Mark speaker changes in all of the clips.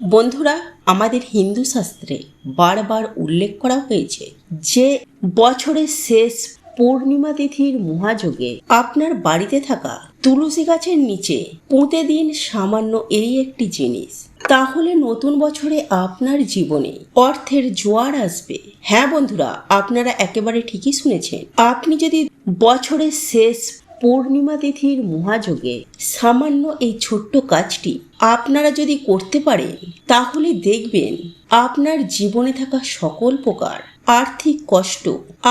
Speaker 1: বন্ধুরা, আমাদের হিন্দু শাস্ত্রে বারবার উল্লেখ করা হয়েছে যে বছরের শেষ পূর্ণিমা তিথির মহাযোগে আপনার বাড়িতে থাকা তুলসী গাছের নিচে পুঁতে দিন সামান্য এই একটি জিনিস। তাহলে নতুন বছরে আপনার জীবনে অর্থের জোয়ার আসবে। হ্যাঁ বন্ধুরা, আপনারা একেবারে ঠিকই শুনেছেন। আপনি যদি বছরের শেষ পূর্ণিমা তিথির মহাযোগে সামান্য এই ছোট্ট কাজটি আপনারা যদি করতে পারেন, তাহলে দেখবেন আপনার জীবনে থাকা সকল প্রকার আর্থিক কষ্ট,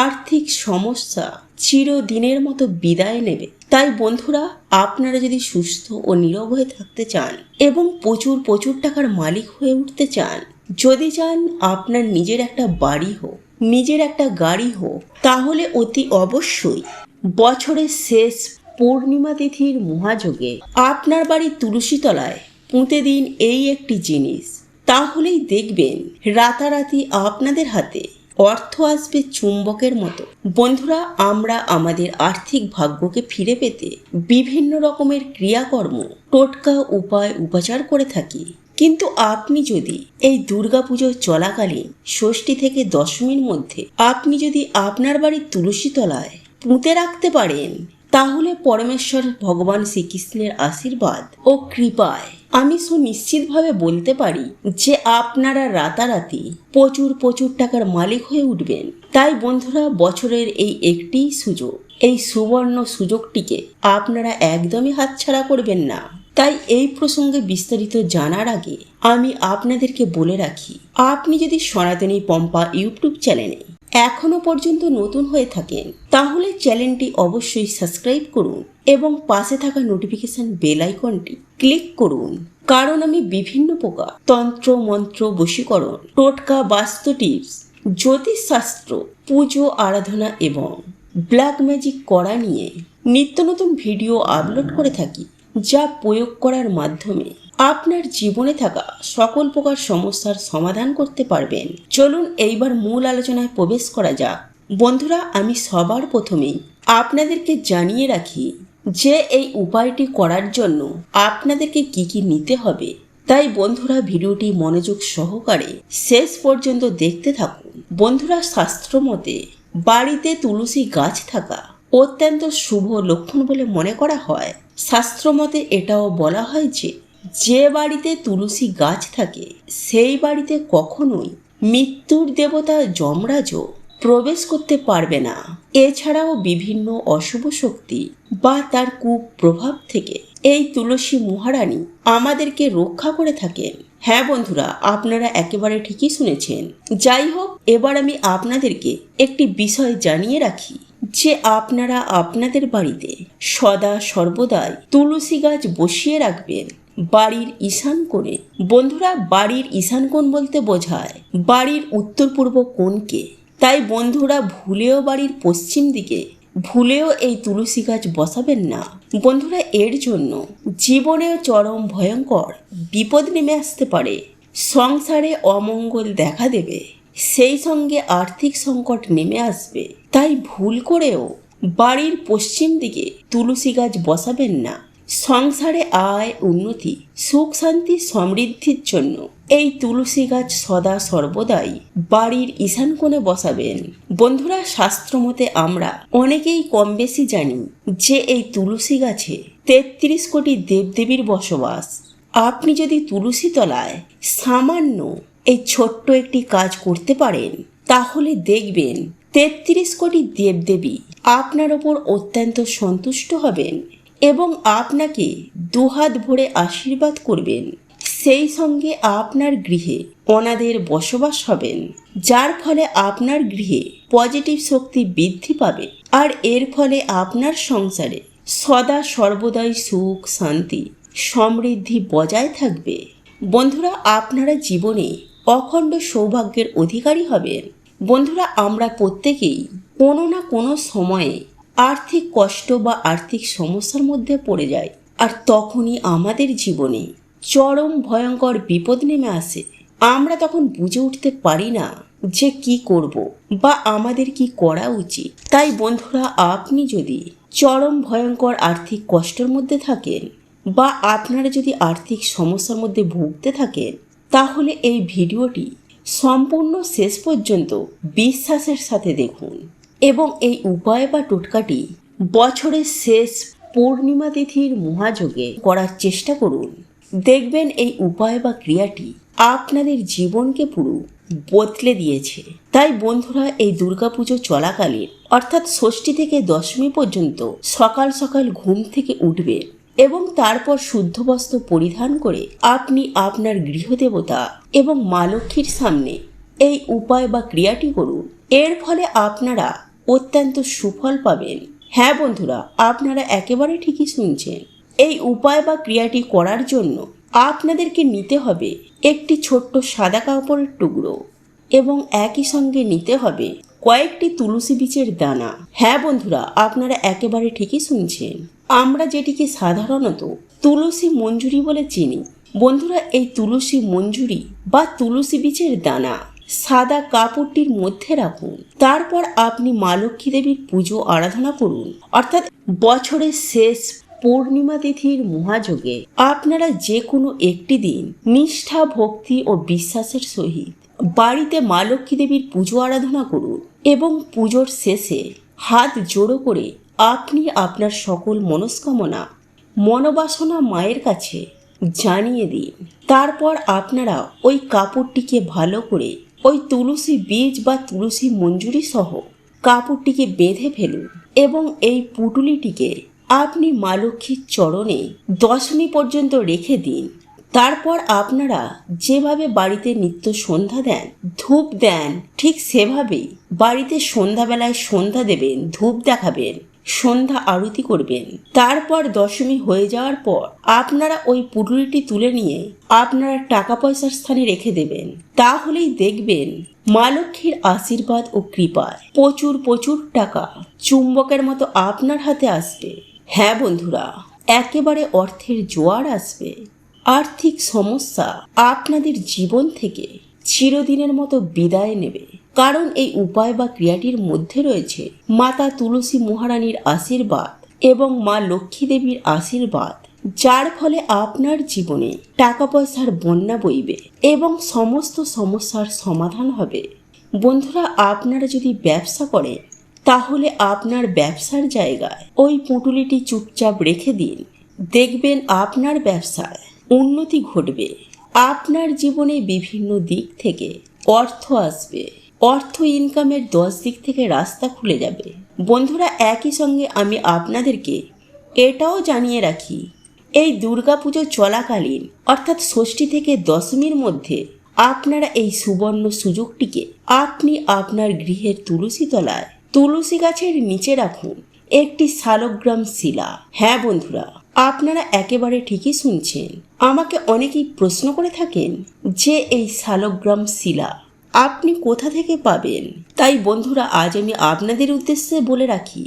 Speaker 1: আর্থিক সমস্যা চিরদিনের মতো বিদায় নেবে। তাই বন্ধুরা, আপনারা যদি সুস্থ ও নীরব হয়ে থাকতে চান এবং প্রচুর প্রচুর টাকার মালিক হয়ে উঠতে চান, যদি চান আপনার নিজের একটা বাড়ি হোক, নিজের একটা গাড়ি হোক, তাহলে অতি অবশ্যই বছরের শেষ পূর্ণিমা তিথির মহাযোগে আপনার বাড়ির তুলসী তলায় পুঁতে দিন এই একটি জিনিস। তাহলেই দেখবেন রাতারাতি আপনাদের হাতে অর্থ আসবে চুম্বকের মতো। বন্ধুরা, আমরা আমাদের আর্থিক ভাগ্যকে ফিরে পেতে বিভিন্ন রকমের ক্রিয়াকর্ম, টোটকা উপায় উপাচার করে থাকি। কিন্তু আপনি যদি এই দুর্গাপুজো চলাকালীন ষষ্ঠী থেকে দশমীর মধ্যে আপনি যদি আপনার বাড়ির তুলসী তলায় পুঁতে রাখতে পারেন, তাহলে পরমেশ্বর ভগবান শ্রীকৃষ্ণের আশীর্বাদ ও কৃপায়। আমি সুনিশ্চিতভাবে বলতে পারি যে আপনারা রাতারাতি প্রচুর প্রচুর টাকার মালিক হয়ে উঠবেন। তাই বন্ধুরা, বছরের এই একটি সুযোগ, এই সুবর্ণ সুযোগটিকে আপনারা একদমই হাতছাড়া করবেন না। তাই এই প্রসঙ্গে বিস্তারিত জানার আগে আমি আপনাদেরকে বলে রাখি, আপনি যদি সনাতনী পম্পা ইউটিউব চ্যানেলে এখনও পর্যন্ত নতুন হয়ে থাকেন, তাহলে চ্যানেলটি অবশ্যই সাবস্ক্রাইব করুন এবং পাশে থাকা নোটিফিকেশন বেল আইকনটি ক্লিক করুন। কারণ আমি বিভিন্ন প্রকার তন্ত্র, মন্ত্র, বশীকরণ, টোটকা, বাস্তু টিপস জ্যোতিষশাস্ত্র পুজো, আরাধনা এবং ব্ল্যাক ম্যাজিক করা নিয়ে নিত্য নতুন ভিডিও আপলোড করে থাকি, যা প্রয়োগ করার মাধ্যমে আপনার জীবনে থাকা সকল প্রকার সমস্যার সমাধান করতে পারবেন। চলুন এইবার মূল আলোচনায় প্রবেশ করা যাক। বন্ধুরা, আমি সবার প্রথমেই আপনাদেরকে জানিয়ে রাখি যে এই উপায়টি করার জন্য আপনাদেরকে কি কি নিতে হবে। তাই বন্ধুরা, ভিডিওটি মনোযোগ সহকারে শেষ পর্যন্ত দেখতে থাকুন। বন্ধুরা, শাস্ত্র মতে বাড়িতে তুলসী গাছ থাকা অত্যন্ত শুভ লক্ষণ বলে মনে করা হয়। শাস্ত্রমতে এটাও বলা হয় যে যে বাড়িতে তুলসী গাছ থাকে, সেই বাড়িতে কখনোই মৃত্যুর দেবতা যমরাজও প্রবেশ করতে পারবে না। এছাড়াও বিভিন্ন অশুভ শক্তি বা তার কুপ্রভাব থেকে এই তুলসী মহারানী আমাদেরকে রক্ষা করে থাকেন। হ্যাঁ বন্ধুরা, আপনারা একেবারে ঠিকই শুনেছেন। যাই হোক, এবার আমি আপনাদেরকে একটি বিষয় জানিয়ে রাখি যে আপনারা আপনাদের বাড়িতে সদা সর্বদাই তুলসী গাছ বসিয়ে রাখবেন। বাড়ির ঈশান কোণে। বন্ধুরা, বাড়ির ঈশান কোণ বলতে বোঝায়, বাড়ির উত্তর পূর্ব কোণকে। তাই বন্ধুরা, ভুলেও বাড়ির পশ্চিম দিকে, ভুলেও এই তুলসী গাছ বসাবেন না। বন্ধুরা, এর জন্য জীবনেও চরম ভয়ঙ্কর বিপদ নেমে আসতে পারে। সংসারে অমঙ্গল দেখা দেবে, সেই সঙ্গে আর্থিক সংকট নেমে আসবে। তাই ভুল করেও বাড়ির পশ্চিম দিকে তুলসী গাছ বসাবেন না। সংসারে আয়, উন্নতি, সুখ, শান্তি, সমৃদ্ধির জন্য এই তুলসী গাছ সদা সর্বদাই বাড়ির ঈশান কোণে বসাবেন। বন্ধুরা, শাস্ত্র মতে আমরা অনেকেই কম বেশি জানি যে এই তুলসী গাছে তেত্রিশ কোটি দেবদেবীর বসবাস। আপনি যদি তুলসী তলায় সামান্য এই ছোট্ট একটি কাজ করতে পারেন, তাহলে দেখবেন তেত্রিশ কোটি দেবদেবী আপনার ওপর অত্যন্ত সন্তুষ্ট হবেন। এবং আপনাকে দুহাত ভরে আশীর্বাদ করবেন। সেই সঙ্গে আপনার গৃহে অনাদের বসবাস হবেন, যার ফলে আপনার গৃহে পজিটিভ শক্তি বৃদ্ধি পাবে আর এর ফলে আপনার সংসারে সদা সর্বদাই সুখ, শান্তি, সমৃদ্ধি বজায় থাকবে। বন্ধুরা, আপনারা জীবনে অখণ্ড সৌভাগ্যের অধিকারী হবেন। বন্ধুরা, আমরা প্রত্যেকেই কোনো না কোনো সময়ে আর্থিক কষ্ট বা আর্থিক সমস্যার মধ্যে পড়ে যায়। আর তখনই আমাদের জীবনে চরম ভয়ঙ্কর বিপদ নেমে আসে। আমরা তখন বুঝে উঠতে পারি না যে কি করব বা আমাদের কি করা উচিত। তাই বন্ধুরা, আপনি যদি চরম ভয়ঙ্কর আর্থিক কষ্টের মধ্যে থাকেন বা আপনারা যদি আর্থিক সমস্যার মধ্যে ভুগতে থাকেন, তাহলে এই ভিডিওটি সম্পূর্ণ শেষ পর্যন্ত বিশ্বাসের সাথে দেখুন। এবং এই উপায় বা টোটকাটি বছরের শেষ পূর্ণিমা তিথির মহাযোগে করার চেষ্টা করুন। দেখবেন এই উপায় বা ক্রিয়াটি আপনাদের জীবনকে পুরো বদলে দিয়েছে। তাই বন্ধুরা, এই দুর্গাপুজো চলাকালীন, অর্থাৎ ষষ্ঠী থেকে দশমী পর্যন্ত সকাল সকাল ঘুম থেকে উঠবে এবং তারপর শুদ্ধ বস্ত্র পরিধান করে আপনি আপনার গৃহদেবতা এবং মা লক্ষ্মীর সামনে এই উপায় বা ক্রিয়াটি করুন। এর ফলে আপনারা অত্যন্ত সুফল পাবেন। হ্যাঁ বন্ধুরা, আপনারা একেবারে ঠিকই শুনছেন। এই উপায় বা ক্রিয়াটি করার জন্য আপনাদেরকে নিতে হবে একটি ছোট্ট সাদা কাপড়ের টুকরো এবং একই সঙ্গে নিতে হবে কয়েকটি তুলসী বীজের দানা। হ্যাঁ বন্ধুরা, আপনারা একেবারে ঠিকই শুনছেন। আমরা যেটিকে সাধারণত তুলসী মঞ্জুরি বলে চিনি। বন্ধুরা, এই তুলসী মঞ্জুরি বা তুলসী বীজের দানা সাদা কাপড়টির মধ্যে রাখুন। তারপর আপনি মা লক্ষ্মী দেবীর পুজো আরাধনা করুন। অর্থাৎ বছরের শেষ পূর্ণিমা তিথির মহাযোগে আপনারা যে কোনো একটি দিন নিষ্ঠা, ভক্তি ও বিশ্বাসের সহিত বাড়িতে মা লক্ষ্মী দেবীর পুজো আরাধনা করুন এবং পুজোর শেষে হাত জোড়ো করে আপনি আপনার সকল মনস্কামনা, মনোবাসনা মায়ের কাছে জানিয়ে দিন। তারপর আপনারা ওই কাপড়টিকে ভালো করে ওই তুলসী বীজ বা তুলসী মঞ্জুরি সহ কাপড়টিকে বেঁধে ফেলুন এবং এই পুটুলিটিকে আপনি মা লক্ষ্মীর চরণে দশমী পর্যন্ত রেখে দিন। তারপর আপনারা যেভাবে বাড়িতে নিত্য সন্ধ্যা দেন, ধূপ দেন, ঠিক সেভাবেই বাড়িতে সন্ধ্যাবেলায় সন্ধ্যা দেবেন, ধূপ দেখাবেন। সন্ধ্যা আরতি করবেন। তারপর দশমী হয়ে যাওয়ার পর আপনারা ওই পুটুলিটি তুলে নিয়ে আপনারা টাকা পয়সার স্থানে রেখে দেবেন। তাহলেই দেখবেন মা লক্ষ্মীর আশীর্বাদ ও কৃপায় প্রচুর প্রচুর টাকা চুম্বকের মতো আপনার হাতে আসবে। হ্যাঁ বন্ধুরা, একেবারে অর্থের জোয়ার আসবে। আর্থিক সমস্যা আপনাদের জীবন থেকে চিরদিনের মতো বিদায় নেবে। কারণ এই উপায় বা ক্রিয়াটির মধ্যে রয়েছে। মাতা তুলসী মহারানীর আশীর্বাদ এবং মা লক্ষ্মী দেবীর আশীর্বাদ, যার ফলে আপনার জীবনে টাকা পয়সার বন্যা বইবে এবং সমস্ত সমস্যার সমাধান হবে। বন্ধুরা, আপনারা যদি ব্যবসা করেন, তাহলে আপনার ব্যবসার জায়গায় ওই পুঁটুলিটি চুপচাপ রেখে দিন। দেখবেন আপনার ব্যবসায় উন্নতি ঘটবে। আপনার জীবনে বিভিন্ন দিক থেকে অর্থ আসবে। অর্থ ইনকামের দশ দিক থেকে রাস্তা খুলে যাবে। বন্ধুরা, একই সঙ্গে আমি আপনাদেরকে এটাও জানিয়ে রাখি, এই দুর্গাপুজো চলাকালীন, অর্থাৎ ষষ্ঠী থেকে দশমীর মধ্যে, আপনারা এই সুবর্ণ সুযোগটিকে আপনি আপনার গৃহের তুলসী তলায়, তুলসী গাছের নিচে রাখুন। একটি শালগ্রাম শিলা। হ্যাঁ বন্ধুরা, আপনারা একেবারে ঠিকই শুনছেন। আমাকে অনেকেই প্রশ্ন করে থাকেন যে এই শালগ্রাম শিলা আপনি কোথা থেকে পাবেন? তাই বন্ধুরা, আজ আমি আপনাদের উদ্দেশ্যে বলে রাখি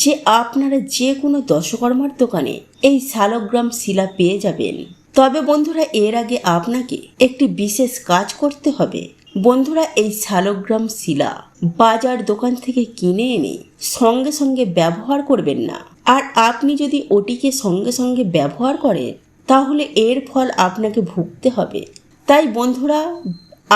Speaker 1: যে আপনারা যে কোনো দশকর্মার দোকানে এই শালগ্রাম শিলা পেয়ে যাবেন। তবে বন্ধুরা, এর আগে আপনাকে একটি বিশেষ কাজ করতে হবে। বন্ধুরা, এই শালগ্রাম শিলা বাজার দোকান থেকে কিনে এনে সঙ্গে সঙ্গে ব্যবহার করবেন না। আর আপনি যদি ওটিকে সঙ্গে সঙ্গে ব্যবহার করেন, তাহলে এর ফল আপনাকে ভুগতে হবে। তাই বন্ধুরা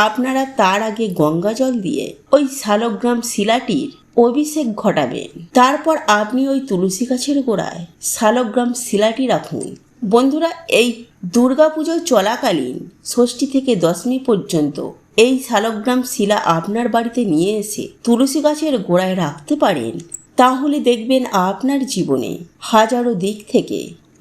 Speaker 1: আপনারা তার আগে গঙ্গা জল দিয়ে ওই শালগ্রাম শিলাটির অভিষেক ঘটাবেন। তারপর আপনি ওই তুলসী গাছের গোড়ায় শালগ্রাম শিলাটি রাখুন। বন্ধুরা, এই দুর্গাপুজো চলাকালীন ষষ্ঠী থেকে দশমী পর্যন্ত এই শালগ্রাম শিলা আপনার বাড়িতে নিয়ে এসে তুলসী গাছের গোড়ায় রাখতে পারেন, তাহলে দেখবেন আপনার জীবনে হাজারো দিক থেকে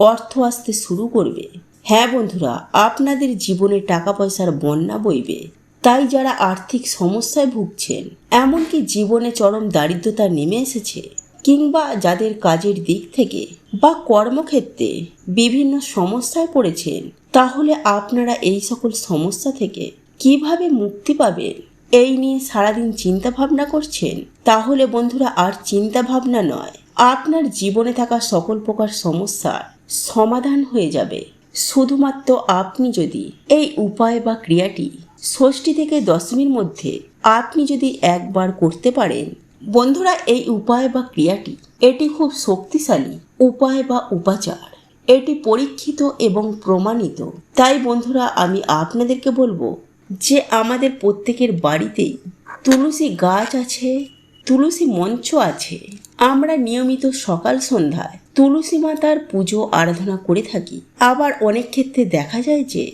Speaker 1: অর্থ আসতে শুরু করবে। হ্যাঁ বন্ধুরা, আপনাদের জীবনে টাকা পয়সার বন্যা বইবে। তাই যারা আর্থিক সমস্যায় ভুগছেন, এমনকি জীবনে চরম দারিদ্রতা নেমে এসেছে, কিংবা যাদের কাজের দিক থেকে বা কর্মক্ষেত্রে বিভিন্ন সমস্যায় পড়েছেন, তাহলে আপনারা এই সকল সমস্যা থেকে কীভাবে মুক্তি পাবেন? এই নিয়ে সারাদিন চিন্তা ভাবনা করছেন? তাহলে বন্ধুরা, আর চিন্তা ভাবনা নয়। আপনার জীবনে থাকা সকল প্রকার সমস্যার সমাধান হয়ে যাবে। শুধুমাত্র আপনি যদি এই উপায় বা ক্রিয়াটি ষষ্ঠী থেকে দশমীর মধ্যে আপনি যদি একবার করতে পারেন, বন্ধুরা, এই উপায় বা ক্রিয়াটি, এটি খুব শক্তিশালী উপায় বা উপাচার। এটি পরীক্ষিত এবং প্রমাণিত। তাই, বন্ধুরা, আমি আপনাদেরকে বলব যে আমাদের প্রত্যেকের বাড়িতেই তুলসী গাছ আছে, তুলসী মঞ্চ আছে। আমরা নিয়মিত সকাল সন্ধ্যায় তুলসী মাতার পুজো আরাধনা করে থাকি। আবার অনেক ক্ষেত্রে দেখা যায় যে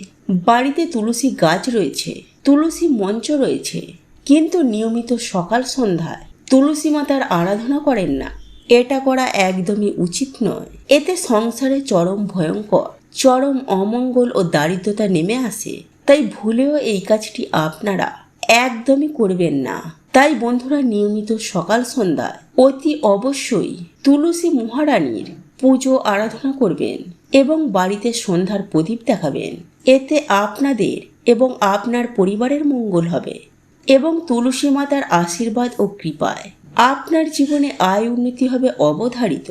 Speaker 1: বাড়িতে তুলসী গাছ রয়েছে, তুলসী মঞ্চ রয়েছে, কিন্তু নিয়মিত সকাল সন্ধ্যায় তুলসী মাতার আরাধনা করেন না। এটা করা একদমই উচিত নয়। এতে সংসারে চরম ভয়ঙ্কর, চরম অমঙ্গল ও দারিদ্রতা নেমে আসে। তাই ভুলেও এই কাজটি আপনারা একদমই করবেন না। তাই বন্ধুরা, নিয়মিত সকাল সন্ধ্যায় অতি অবশ্যই তুলসী মহারানীর পুজো আরাধনা করবেন এবং বাড়িতে সন্ধ্যার প্রদীপ দেখাবেন। এতে আপনাদের এবং আপনার পরিবারের মঙ্গল হবে এবং তুলসী মাতার আশীর্বাদ ও কৃপায়। আপনার জীবনে আয় উন্নতি হবে অবধারিত।